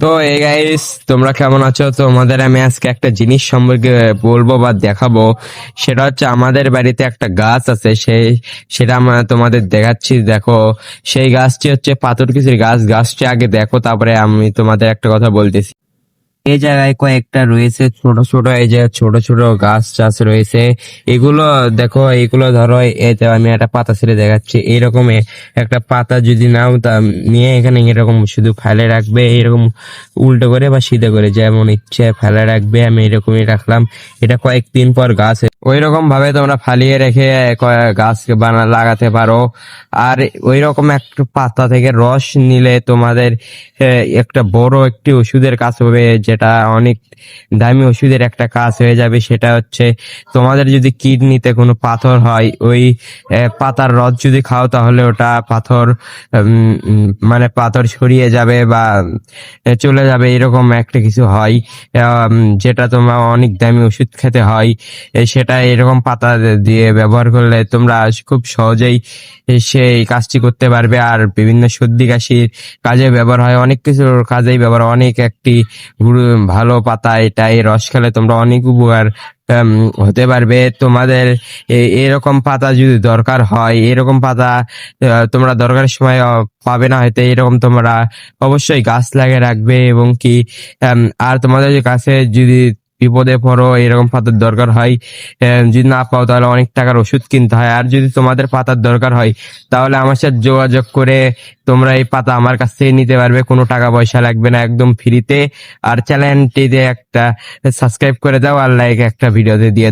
তো এই গাইস তোমরা কেমন আছো? তোমাদের আমি আজকে একটা জিনিস সম্পর্কে বলব বা দেখাবো। সেটা হচ্ছে আমাদের বাড়িতে একটা গাছ আছে সেই সেটা আমরা তোমাদের দেখাচ্ছি। দেখো, সেই গাছটি হচ্ছে পাথর কিছুর গাছ। গাছটি আগে দেখো, তারপরে আমি তোমাদের একটা কথা বলতেছি। এই জায়গায় কয়েকটা রয়েছে, ছোট ছোট, এই যে ছোট ছোট গাছ চাষ রয়েছে। এগুলো, দেখো, এগুলো ধরো যে আমি একটা পাতা ছেড়ে দেখাচ্ছি। এরকম একটা পাতা যদি নাও, তা নিয়ে এখানে এরকম শুধু ফেলে রাখবে, এরকম উল্টো করে বা সিধে করে, যেমন ইচ্ছে, ফেলে রাখবে, আমি এরকমই রাখলাম। এটা কয়েকদিন পর গাছ ওই রকম ভাবে তোমরা ফালিয়ে রেখে গাছ বানা, লাগাতে পারো। আর ওই রকম একটা পাতা থেকে রস নিলে তোমাদের একটা বড় একটি ওষুধের কাজ হবে, যেটা অনেক দামি ওষুধের একটা কাজ হয়ে যাবে। সেটা হচ্ছে, তোমাদের যদি কিডনিতে কোনো পাথর হয়, ওই পাতার রস যদি খাও, তাহলে ওটা পাথর মানে পাথর সরিয়ে যাবে বা চলে যাবে, এরকম একটা কিছু হয়। যেটা তোমার অনেক দামি ওষুধ খেতে হয়। সেটা এরকম পাতা দিয়ে ব্যবহার করলে তোমরা খুব সহজেই সেই কাজটি করতে পারবে। আর বিভিন্ন সর্দি কাশির কাজে ব্যবহার হয়। অনেক কিছুর কাজেই ব্যবহার অনেক একটি ভালো পাতা এটা এই রস খেলে তোমরা অনেক উপকার হতে পারবে। তোমাদের এরকম পাতা যদি দরকার হয়, এরকম পাতা তোমরা দরকারের সময় পাবে না। হয়তো এরকম তোমরা অবশ্যই গাছ লাগিয়ে রাখবে এবং কি আর তোমাদের কাছে যদি বিপদে পড়ো, এরকম পাতার দরকার হয়। যদি না পাও তাহলে অনেক টাকার ওষুধ কিনতে হয়। আর যদি তোমাদের পাতার দরকার হয়, তাহলে আমার সাথে যোগাযোগ করে তোমরা এই পাতা আমার কাছ থেকে নিতে পারবে। কোনো টাকা পয়সা লাগবে না, একদম ফ্রিতে আর চ্যানেলটিতে একটা সাবস্ক্রাইব করে দাও আর লাইক একটা ভিডিওতে দিয়ে